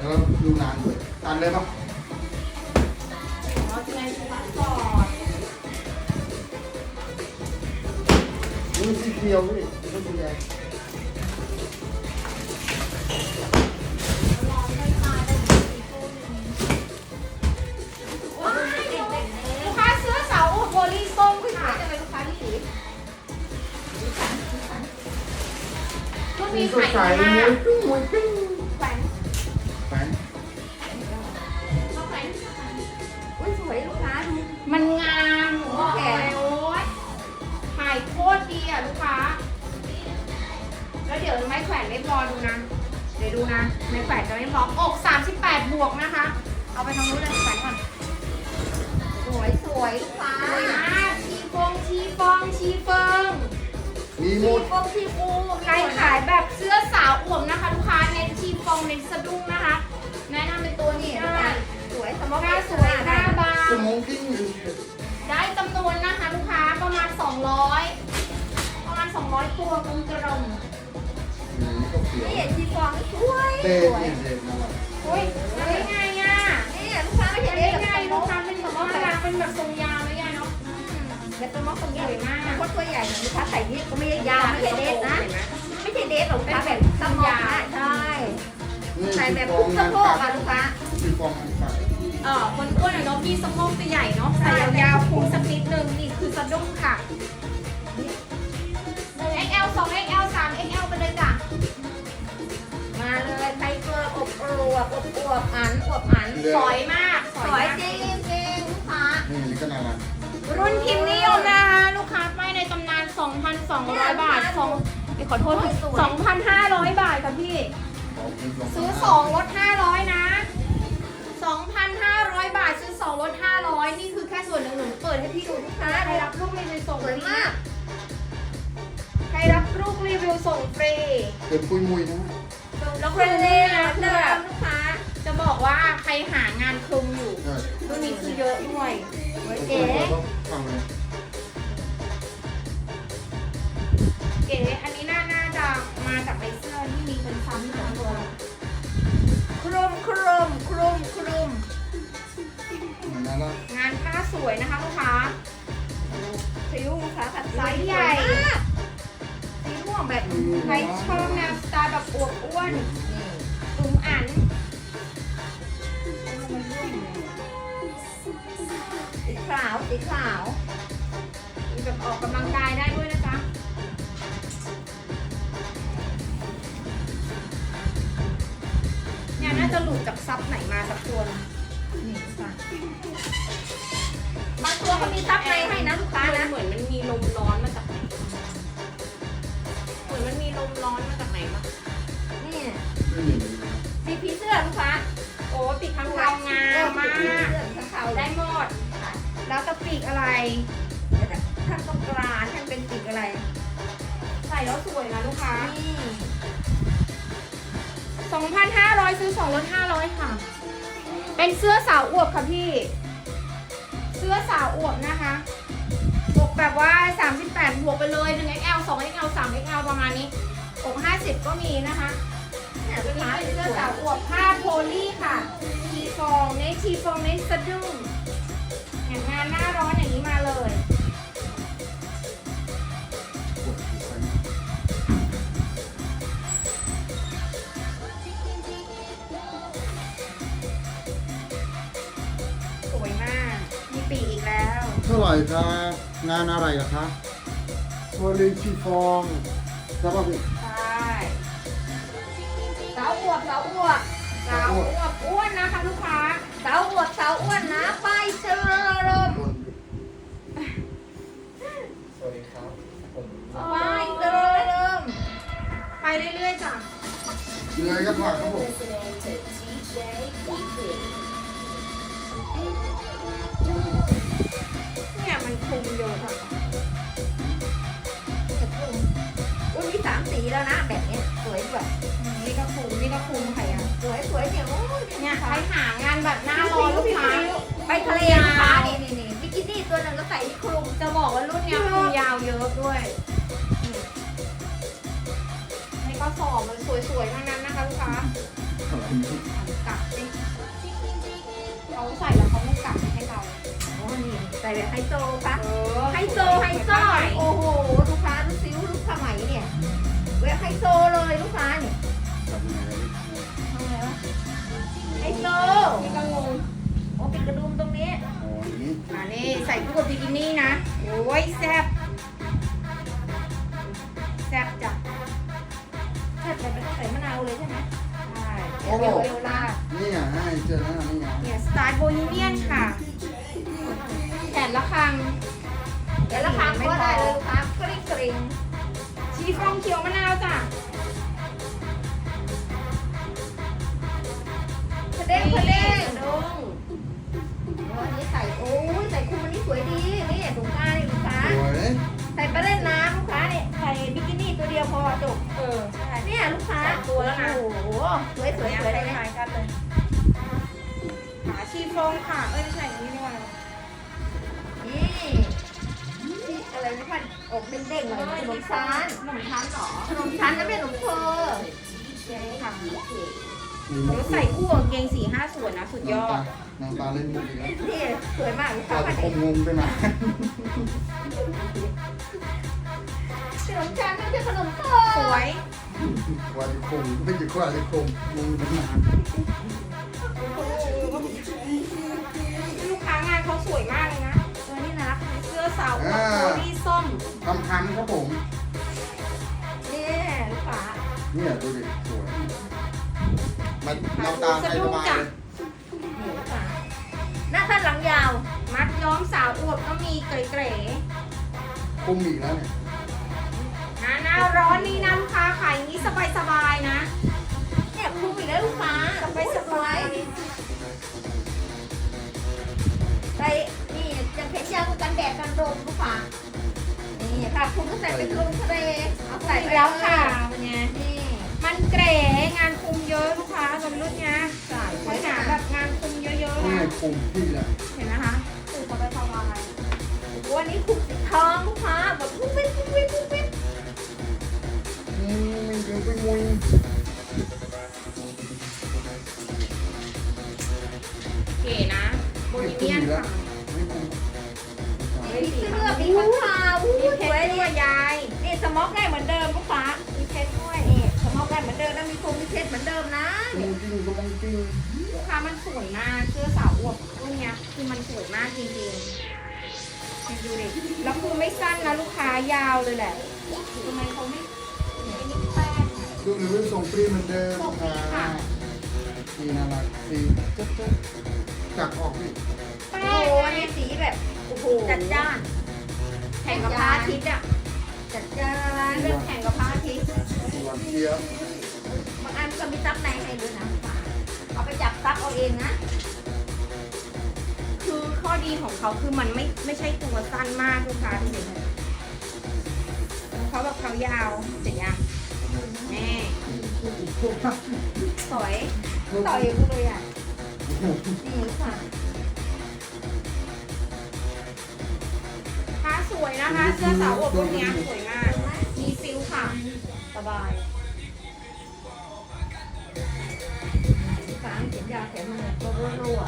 แล้วดูนานด้วยตันเลยปะเราจะในสปอร์ตก่อนนี่สีเขียวนี่ไม่สีแดงม่ตายได้สีฟูว้ายลูกค้าเสื้อสาวโบลี่ส้มขึ้นมาจะเป็นลูกค้าที่สีชุดสีนี้สดขายดีมาวก วยลูกค้าดูมันงามหนูบอกเลยโอ๊ยถ่ายโคตรดีอะลูกค้า แล้วเดี๋ยวไม้แขวนไม่พอดูนะ เดี๋ยวดูนะไม้แขวนจะไม่พออก 38 บวกนะคะ เอาไปทางนู้นเลยแขวนก่อนสวยสวยลูกค้าสวยมากชีฟงชีฟองชีเฟิงมีหมชีด ฟงชีฟูใครขายแบบเสื้อสาวอวมนะคะ ลูกค้าเน้นชีฟองเน้นสะดุ้งนะคะ แนะนำเป็นตัวนี้นี่ได้สวยสมองหน้าสวยหน้า บางสมองกิ้งได้จำนวนนะคะลูกค้าประมาณ 200 ประมาณ 200 ตัวกลมกลมนี่ก็เขียวนี่ชีฟองสวยเต้สวยนี่เด่นนะวะโอ้ยได้ไงอะนี่ลูกค้าไม่ได้ใช่เด็กไงกับสมลูอกงค้าเป็นแบบว่ารักเป็นแบบทรงยาวเลยยายเนาะเด็กสมองคนใหญ่สวยมากคนตัวใหญ่ลูกค้าใส่นี่ก็ไม่ใช่ยาวไม่ใช่เด็กนะ ไม่ใช่เด็กหรอกลูกค้าแบบสมองนะใช่ นี่ใส่สีแบบฟอคุงกงาสะนโพกปัดอะลูกค้า สีฟองงานปัด เออคนอ้วนอะเนาะพี่สะโพกจะใหญ่เนาะใส่ยาวๆพุงสักนิดนึงนี่คือสะดุ้งค่ะหนึ่ง XL สอง XL สาม XL ไปเลยจ้ะมาเลยไทเกอร์อบอวบอบอวบอันอวบอันสวยมากสวยจริงจริงลูกค้า นี่นี่ก็น่ารักรุ่นพิมพ์นิยมนะคะลูกค้าป้ายในตำนาน 2,200 บาทสองเอ้ยขอโทษค่ะ2,500 บาทค่ะพี่ ขอบคุณสองซื้อ 2 ลด 500 นะ 2,500 บาทซื้อ2ลด500 นี่คือแค่ส่วนหนึ่งหนูเปิดให้พี่ดูลูกค้าใครรับลูกรีวิวส่งสฟวยรีมากใครรับลูกรีวิวส่งฟรีเกิดปุยมุยนะแล้วคเฟรนนนี้ลี่นะนะคือเดิแบบมลูกค้า จะบอกว่าใครหางานคลุมอยู่ใช่รุ่นนี้คือเยอะด้วยเก๋ฟังเลยเก๋อันนี้น่าน่าจะมาจากในเสื้อที่มีเป็นซ้ำทั้งตัวครุมครุมครุม สวยนะคะลูกค้าผิวลูกค้าผัดไซส์ใหญ่สวยมากสีม่วงแบบใครชอบแนวสไตล์แบบอวบอ้วนนี่อึมอันสีขาวสีขาวมีแบบออกกำลังกายได้ด้วยนะจ๊ะเนี่ยน่าจะหลุดจากซับไหนมาสักตัวหนึ่งนี่ ลูกค้าบางตัวก็มีซับในให้นะลูกค้านะ เหมือนมันมีลมร้อนมาจากไหน เหมือนมันมีลมร้อนมาจากไหนมานี่ไม่มีเลยสีผีเสื้อลูกค้า โอ้ปีกข้างเรางามมากเสื้อข้างเขาได้หมด แล้วจะปีกอะไร ท่านต้องกรานท่านเป็นสีอะไร ใส่แล้วสวยนะลูกค้า นี่2,500 ซื้อ2ลด500 ค่ะ เป็นเสื้อสาวอวบค่ะพี่ เสื้อสาวอวบนะคะบวกแบบว่า 38 บวกไปเลย 1XL 2XL 3XL ประมาณนี้อก50 ก็มีนะคะเนี่ยตัลูวกนี้าเป็นเสื้เสื้อสาวอวบผ้าโพลีค่ะชีฟองเน้นชีฟองเน้นสะดุ้งอย่างงานหน้าร้อนอย่างนี้มาเลย ปีกอีกแล้ว เท่าไหร่ครับงานอะไรล่ะคะโพลีชีฟองใช่ป่ะพี่ใช่สาวอวบสาวอวบสาวอวบอ้วนนะคะลูกค้าสาวอวบสาวอ้วนนะไปเชิญสวัสดีครับ ผมไปเชิญไปเรื่อยๆจ้ะเรือก็ผ่านครับผม เนี่ยมันคลุมเยอะค่ะอุ้ยมีสามสีแล้วนะแบบเนี้ยสวยด้วยอืมนี่ก็คลุมนี่ก็คลุมค่ะยังสวยสวยเนี่ยโอ้ยเนี่ยใครหางานแบบหน้าร้อนลูกค้าไปทะเลลูกค้านี่นี่นี่บิกินี่ตัวหนึงก็ใส่ที่คลุมจะบอกว่ารุ่นเนี้ยคลุมยาวเยอะด้วยนี่ในกระสอบมันสวยๆทั้งนั้นนะคะลูกค้า อะไรนี่กัดส่แบบไฮโซค่ะเออไฮโซไฮโซโอ้โหลูกค้าดูซิวลูกผ้าไหมเนี่ยเว็บไฮโซเลยลูกค้าเนี่ยทำไงทำไงวะไฮโซนี่ก็งงโอ้ปิดกระดุมตรงนี้อ๋ออย่างนี้อ่านี่ใส่คู่กับบิกินี่นะโอ้ยแซ่บแซ่บจ้ะถ้าแต่ไม่ต้องใส่มะนาวเลยใช่ไหมใช่โอ้โหเร็วๆล่ะนี่ไงให้เจอแล้วนี่ไงเนี่ยส ไตล์โบฮีเมียนค่ะแผ่นละครังเดี๋ยวราคาก็ได้เลย ชีฟองค่ะ เอ้ยไม่ใช่อย่างนี้นี่หว่านี่ที่อะไรนี่มันอกเด้งๆหน่อยขนมชั้นขนมชั้นเหรอขนมชั้นแล้วเป็นขนมเพอใช่ค่ะมีมุเดี๋ยวใส่คู่กับกางเกงสี่ห้าส่วนนะ สุดยอด นางตาเล่นมุกอีกแล้วนี่สวยมากลูกกค้าว่ามาจะคเด็มงงไปไหนขนมชั้นไม่ใช่ขนมเพอสวยกว่าจะคมไม่จะกว่าจะคมงงไปนาน วยมากเลยนะตัวนี้นะเสื้อสาวอวดโคลี่ส้มทำคำครับผม นี่ลูกค้าเนี่ยดูดิสวยมันนางตาใครสบายเลยนี่ลูกค้าหน้าท่านหลังยาว มัดย้อมสาวอวดก็มีเก๋คุมอีกแล้วเนี่ยๆนะหน้าร้อนนี่นะลูกค้าขายอย่างนี้สบายๆนะเนี่ย ลมลูกค้านี่ค่ะคุณก็ใส่เป็นลมทะเลเอาใส่ใส่ไปแล้วค่ะเป็นไงนี่มันเก๋งานคุมเยอะลูกค้าสมรุ่นเนี้ยใส่ไว้หนาแบบงานคุมเยอะๆนี่นะไงคุมพี่แหละเห็นนะคะตื่นสบายสบายวันนี้คุมสีทองลูกค้าแบบปุ๊บปิ๊บปุ๊บปิ๊บปุ๊บปิ๊บอืมมันยังไปมุยเก๋นะโบฮีเมียนค่ะไม่คุม มีเสื้อมีข้างคาวอู้มีสเพวยชรด้วยยายนี่สม็อกได้เหมือนเดิมลูกค้ามีเพชรด้วยนี่สม็อกได้เหมือนเดิมแล้วมีคุมมีเพชรเหมือนเดิมนะจริงจริงก็มองจริงลูกค้ามันสวยมากเสื้อสาวอวบรุ่นเนี้ยคือมันสวยมากจริงๆเนี่ยดูดิแล้วคือไม่สั้นนะลูกค้ายาวเลยแหละทำไมเขาไม่ไม่นิดแป้งอะดูหรือส่งฟรีเหมือนเดิมส่งฟรีค่ะฟรีน่ารักฟรีจ๊ดจ๊ดจักออกพี่แป้โอ้งโหไงอันนี้สีแบบ โอ้โหจัดจ้านแข่งกับพระอาทิตย์อะจัดจ้านเรื่องแข่งกับพระอาทิตย์หวานเจี๊ยบบางอันก็มีซับในให้ด้วยนะลูกค้าเอาไปจับซับเอาเองนะ คือข้อดีของเขาคือมันไม่ไม่ใช่ตัวสั้นมากลูกค้าที่เห็นเลยเขาแบบเขายาวเสร็จยังแน่สวยต่อยกูเลยอะนี่ลูกค้า สวยนะคะ เสื้อสาวอวบรุ่นเนี้ยสวยมาก มีซิลค่ะ สบายลูกค้าเขียนยาวแขนมันก็รั่ว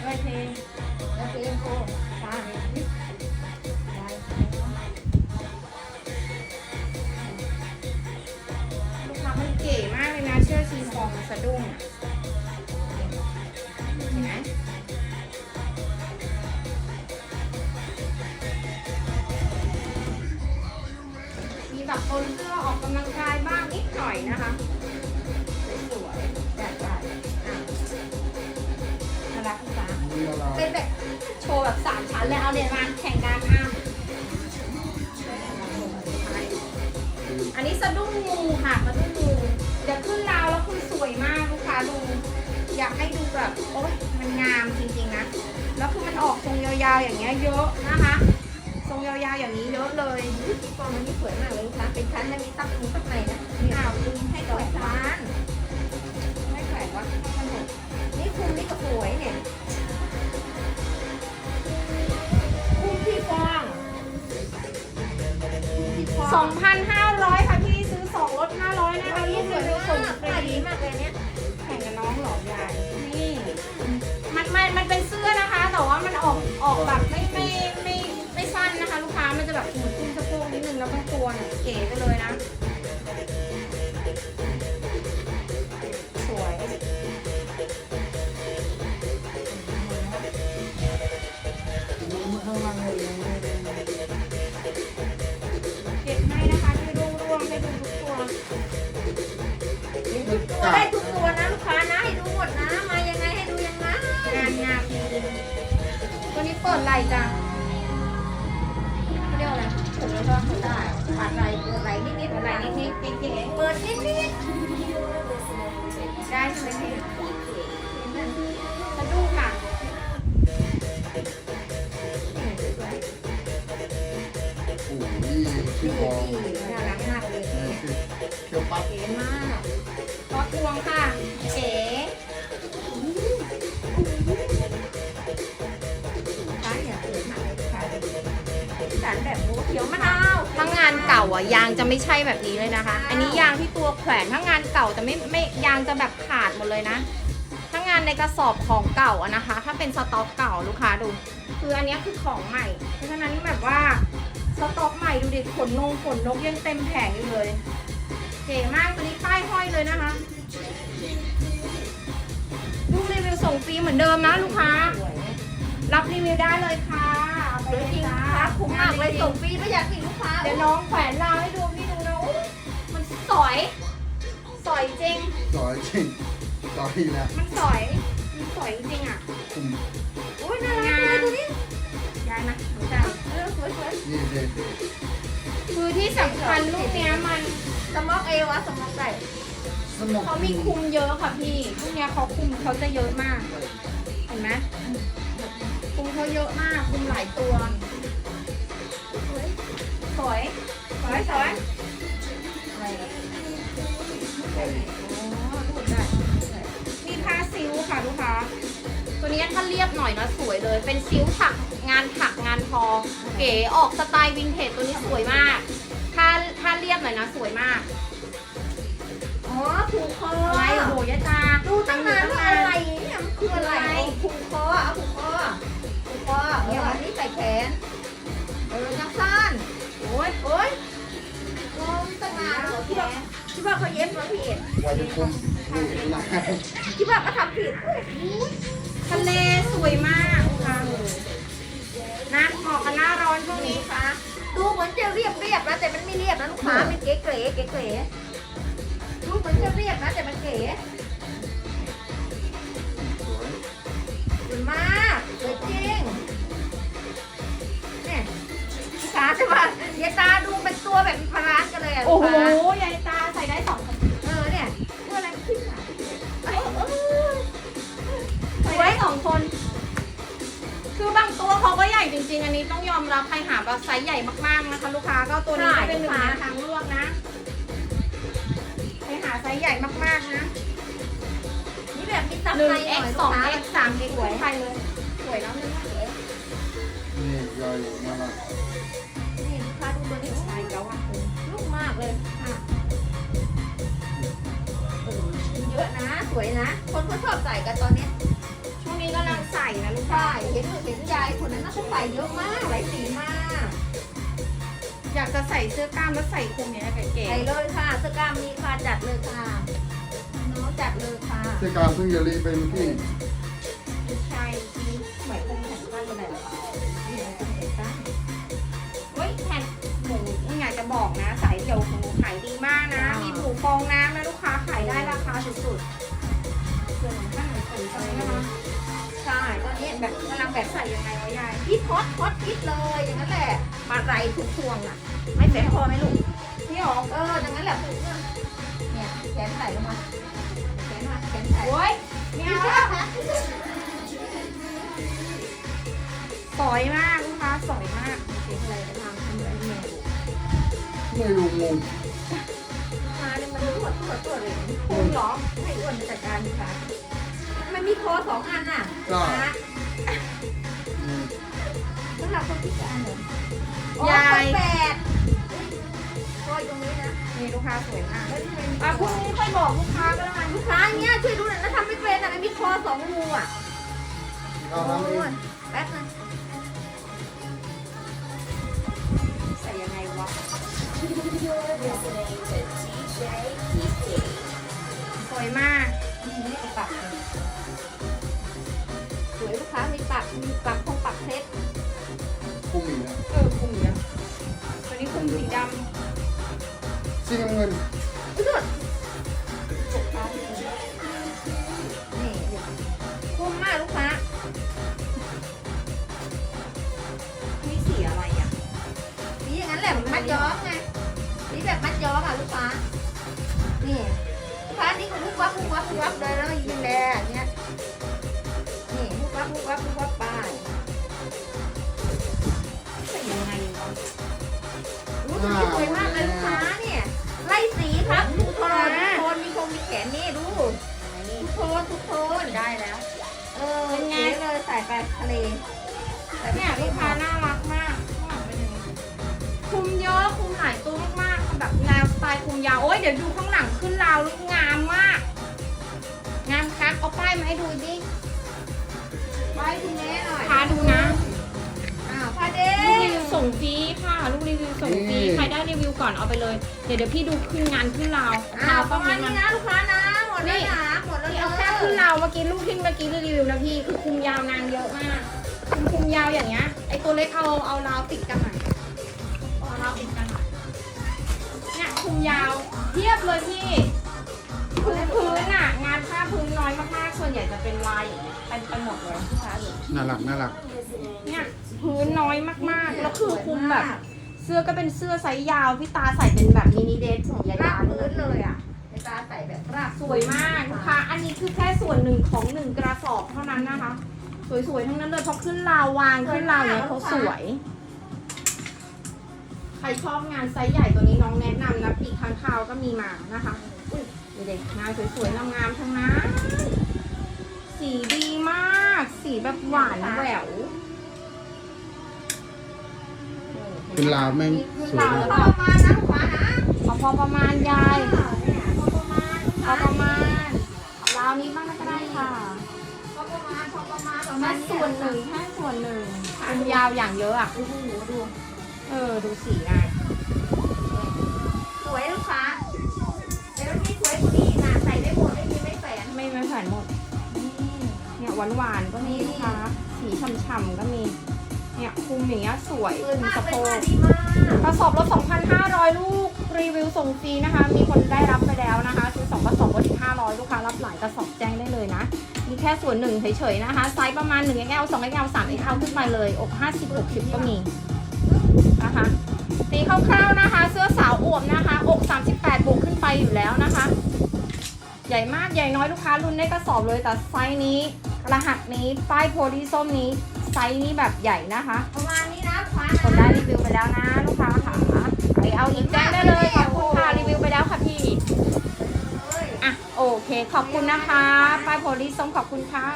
เอ้ยเพลงๆแล้วเองโค้ฟ้าเนี่ยได้ลูกค้ามันเก๋มากเลยนะเชื่อชีฟองสะดุ้งอะ อออกกำลังกายบ้างนิดหน่อยนะคะ สวยได้ได้อะน่ารักลูกค้านี่อะไรเป็นแบบโชว์แบบสามชั้นเลยเอาเนี่ยมาแข่งกันอะอันนี้สะดุ้งงูค่ะสะดุ้งงูเดี๋ยวขึ้นราวแล้วคือสวยมากลูกค้าดู อยากให้ดูแบบโอ๊ยมันงามจริงๆนะ แล้วคือมันออกทรงยาวๆอย่างเงี้ยเยอะนะคะท รงยาวๆอย่างนี้เยอะเลยที่ฟองมันนี่สวยมากเลยลูกค้าเป็นชั้นแล้วมีซับตรงซับในนะนี่อ้าวลืมให้ให้ดดออกกฟ้าฟ้านไม่แขวนวะข้างบนนี่คุมนี่ก็สวยเนี่ยคุมที่ฟองที่ฟสอองงพันห้าร้อยค่ะพี่ซื้อสองลดห้าร้อยนะคะนี่นี่สสววยยมาส่งกฟผ้ารีดีมากเลยเนี่ยแข่งกับน้องเหรอยายนี่มันมันมันเป็นเสื้อนะคะ แต่ว่ามันออกแบบ เหมือนขึ้นสะโพกนิดนึงแล้วก็ตัวเนี่ยเก๋ไปเลยนะ สวยดูข้างล่างให้เลยเก็บให้นะคะที่ร่วงๆให้ดูทุกตัวนี่คือตัวกาได้ดทุกตัวนะลูกค้านะให้ดูหมดนะ มายังไงให้ดูยังไงงานงามจริงๆตัวนี้เปิดไหล่จ้ะ ได้ปาดไหลเปิดไหลนิดนิดเปิดไหล่นิดๆเก๋เปิดนิดๆได้ใช่ไหมสะดุ้งค่ะโอ้ยชีฟองน่ารักมากเลยเคียวปั๊บเก๋มากซอสพวงค่ะเก๋างานเก่าอะยางจะไม่ใช่แบบนี้เลยนะคะ อันนี้ยางที่ตัวแขวนถ้างานเก่าจะไม่ไม่ยางจะแบบขาดหมดเลยนะถ้างานในกระสอบของเก่าอะนะคะ ถ้าเป็นสต็อกเก่าลูกค้าดู คืออันนี้คือของใหม่ เพราะฉะนั้นแบบว่าสต็อกใหม่ดูดิขนนงขนนกยังเต็มแผงอยู่เลยเก๋มากตัวนี้ป้ายห้อยเลยนะคะลูกรีวิวส่งฟรีเหมือนเดิมนะลูกค้า รับรีวิวได้เลยค่ะ เลยส่งฟรีไม่อยากกินลูกค้าเดี๋ยวน้องแขวนราวให้ดูพี่ดูนะอุ๊ยมันสอยสอยจริงสอยจริงสอยนะมันสอยมันสอยจริงอะคุมอุ้ยน่ารักเลยตัวนี้ย้ายมาหนูจ้าเออสวยสวยนี่เด็ดคือที่สำคัญลูกเนี้ยมันสมอกเอวอะสมอกใส่สมองเขามีคุมเยอะค่ะพี่ลูกเนี้ยเขาคุมเขาจะเยอะมาก เห็นไหมคุมเขาเยอะมากคุมหลายตัวสวย สวย สวยสวยอะไรอะอ๋อดูได้มีผ้าซิ้วค่ะลูกค้า ตัวนี้ถ้าเรียบหน่อยนะสวยเลย เป็นซิ้วถักงานถักงานทอ เก๋ออกสไตล์วินเทจตัวนี้สวยมาก ถ้าถ้าเรียบหน่อยนะสวยมาก อ๋อผูกคออะไรโอ้โหยะตาดูตั้งนานว่าอะไรเนี่ยมันคืออะไรผูกคอเอาผูกคอผูกคอเนี่ยวันนี้ใส่แขนเออยังสั้น โอ้ยโอ๊ยงงตั้งนานคิดว่าคิดว่าเขาเย็บมาผิดว้จะคุมนี่ลายคิดว่าเขาทำผิดทะเลสวยมากค่ะนะเหมาะกับหน้าร้อนช่วงนี้ค่ะ ดูเหมือนจะเรียบเรียบนะแต่มันไม่เรียบนะลูกค้ามันเก๋เก๋เก๋เก๋ดูเหมือนจะเรียบนะแต่มันเก๋สวยมากสวยจริงเนี่ยขาใช่ป่ะเดี๋ ยวตาดูเป็นตัวแบบมีพลานกันเลยอะโอ้โหลูกค้ายายตาใส่ได้สองคนเออเนี่ยตัวอะไรขึ้นมาเออเออใส่ได้สองคน คือบางตัวเขาก็ใหญ่จริง ๆ อันนี้ต้องยอมรับใครหาแบบไซส์ใหญ่มากๆนะคะ ลูกค้าก็ตัวนี้ก็เป็นหนึ่งในทางเลือกนะใครหาไซส์ใหญ่มากๆนะ นี่แบบมีซับหนึ่งในหน่ x อยสองลูกค้า x สาม x ขึ้นไปเลย สวยแล้วนะนี่ย่อยมาละนี่ลูกค้าดู ตัวนี้ใช่แล้วอะลูกมากเลยอะเออเยอะนะ สวยนะ คนก็ชอบใส่กันตอนเนี้ยช่วงนี้กำลังใส่นะลูกค้าใช่เห็นเห็นยายคนนั้นน่าจะใส่เยอะมากหลายสีมาก อยากจะใส่เสื้อกล้ามแล้วใส่คลุมเนี่ยเก๋ใส่เลยค่ะเสื้อกล้ามมีค่ะจัดเลยค่ะน้องจัดเลยค่ะเสื้อกาวเพิ่งจะรีไปเมื่อกี้ๆใช่ที่หมายความแผ่นตั้งอะไรหรอ บอกนะสายเดี่ยวของหนูขายดีมากนะ มีหมูฟองน้ำนะลูกค้าขายได้ราคาสุดๆส่วนของท่านไหนสนใจนะคะใช่ตอนนี้แบบกำลังแบบใส่ยังไงวะยายฮิตฮอตฮอตฮิตเลยอย่างนั้นแหละมาไรทุกพวงอะ ไม่แฝงคอไหมลูกพี่หรอเอออย่างนั้นแหละเนี่ยแขนใส่ลงมาแขนมาแขนใส่โอ้ยไม่เอาแล้วสอยมาก ไม่รู้งงมาเนี่ยมันตรวจตรวจตรวจเลยคุณเหรอให้อ้วนจัดการดีค่ะมันมีคอสองอันน่ะก็นะอืมสำหรับคนพิการเหรอยายแปดคอยตรงนี้นะนี่ลูกค้าสวยมากแล้วที่เป็นอะพรุ่งนี้ค่อยบอกลูกค้าก็แล้วกันลูกค้าอย่างเงี้ยช่วยดูหน่อยนะทำไม่เป็นอะมันมีคอสองรูอะ ปักมีปักคงปักเพชรคุ้มอีกนะเออคุมเนี้ยตัวนี้คุมสีดสีน้ำเงินอุ๊ยโดดลูกค้าที่นี่นี่คุ้มมากลูกค้าำนี่สีอะไรอะสีอย่างนั้นแหละมัดย้อมไงสีแบบมัดย้อมอะลูกค้านี่ลูกค้านี่ก็วุบวับวุบวับวุบวับเลยแล้วยิงแดงเนี้ยนี่วุบ วับวุบวับวุบวับไปใส่ยังไงวะอู้ตัวนี้สวยมากเลยลูกค้าเนี่ย ไล่สีครับทุกโทนทุกโทนมีคงมีแขนนี่ดู ทุกโทนทุกโทนได้แล้ว เออเป็นไงเลยใส่ไปทะเลใส่ไปเนี่ยลูกค้าน่ารักมากข้างหลังเป็นยังไงคุมเยอะคุมหลายตัวมากๆแบบแนวสไตล์คุมยาว โอ้ยเดี๋ยวดูข้างหลังขึ้นราวลูกงามมาก งามคักเอาป้ายมาให้ดูดิ ไปทีนี้หน่อยพาดูนะอ้าวพาเด้ลูกรีวิวส่งฟรีค่ะ ลูกรีวิวส่งฟรีใครได้รีวิวก่อนเอาไปเลย เดี๋ยวเดี๋ยวพี่ดูขึ้นงานขึ้นราวอ้าวปต้องระมาณนี้นี้นะลูกค้านะหมดแล้วนะหมดแล้วนี่นะเอาแค่ขึ้นราวเมื่อกี้ลูกที่เมื่อกี้รีวิวนะพี่ คือคุมยาวนางเยอะมากคุมคุมยาวอย่างเงี้ย ไอตัวเล็กเอาเอาราวติดกันหน่อยเอาราวติดกันหน่อยเนี่ยคุมยาวเทียบเลยพี่พื้นพื้นอะงานผ้าพื้นน้อยมากๆ ส่วนใหญ่จะเป็นลายอย่างเงี้ยเป็นไปหมดเลยลูกค้าดูน่ารักน่ารักเนี่ยพื้นน้อยมากๆ แล้วคือคุมแบบ เสื้อก็เป็นเสื้อไซส์ยาวพี่ตาใส่เป็นแบบมินิเดรสของยายาราบเลพื้ยนเลยอะไอ้ตาใส่แบบราบสวยมากลูกค้าอันนี้คือแค่ส่วนหนึ่งของหนึ่งกระสอบเท่านั้นนะคะ สวยๆทั้งนั้นเลยเพราะขึ้นราววางขึ้นราวเนี่ยเขาสวย ใครชอบงานไซส์ใหญ่ตัวนี้น้องแนะนำนะปีกค้างคาวก็มีมานะคะอุ้ย ดูเด็กงานสวยๆงามๆทั้งนั้นสีดีมาก สีแบบหวานแหววเป็นลาวแม่งสวยพมาอกประมาณนะลูกค้านะเอาพอประมาณยายเนี่ยพอประมาณเอาประมาณเอาราวนี้บ้างก็ได้ค่ะพอประมาณพอประมาณประแค่มาณส่วนหนึ่งแค่ส่วนหนึ่งเป็นยาวอย่างเยอะอะ โอ้โหดู เออ ดูสีนายสวยลูกค้า ไม่แฝงไม่ไม่แผ่นหมด เนี่ยหวานหวานๆก็มีนะคะสีฉ่ำๆก็มี เนี่ยคุมอย่างเงี้ยสวยสวยคุมมากสะเลโพยค่ะกดีมากกระสอบละ2,500 ลูก รีวิวส่งฟรีนะคะ มีคนได้รับไปแล้วนะคะคือ2กระสอบก็ถึง500 ลูกค้ารับหลายกระสอบแจ้งได้เลยนะ มีแค่ส่วนหนึ่งเฉยๆนะคะ ไซส์ประมาณ 1 XL 2 XL 3 XL ขึ้นมาเลย อก 50 60 ก็มีนะคะตีคร่าวๆนะคะ เสื้อสาวอวบนะคะ อก 38บวกขึ้นไปอยู่แล้วนะคะ ใหญ่มากใหญ่น้อยลูกค้ารุ่นได้กระสอบเลยแต่ไซส์นี้ รหัสนี้ป้ายโพลีส้มนี้ ไซส์นี้แบบใหญ่นะคะประมาณนี้นะลูกค้าคนนะได้รีวิวไปแล้วนะ ลูกค้าค่ะไปเอาอีกแจ้งได้เลยขอบคุณค่ะรีวิวไปแล้วค่ะพี่เอ้ยอะโอเค ขอบคุณนะคะ ป้ายโพลีส้มขอบคุณค่ะ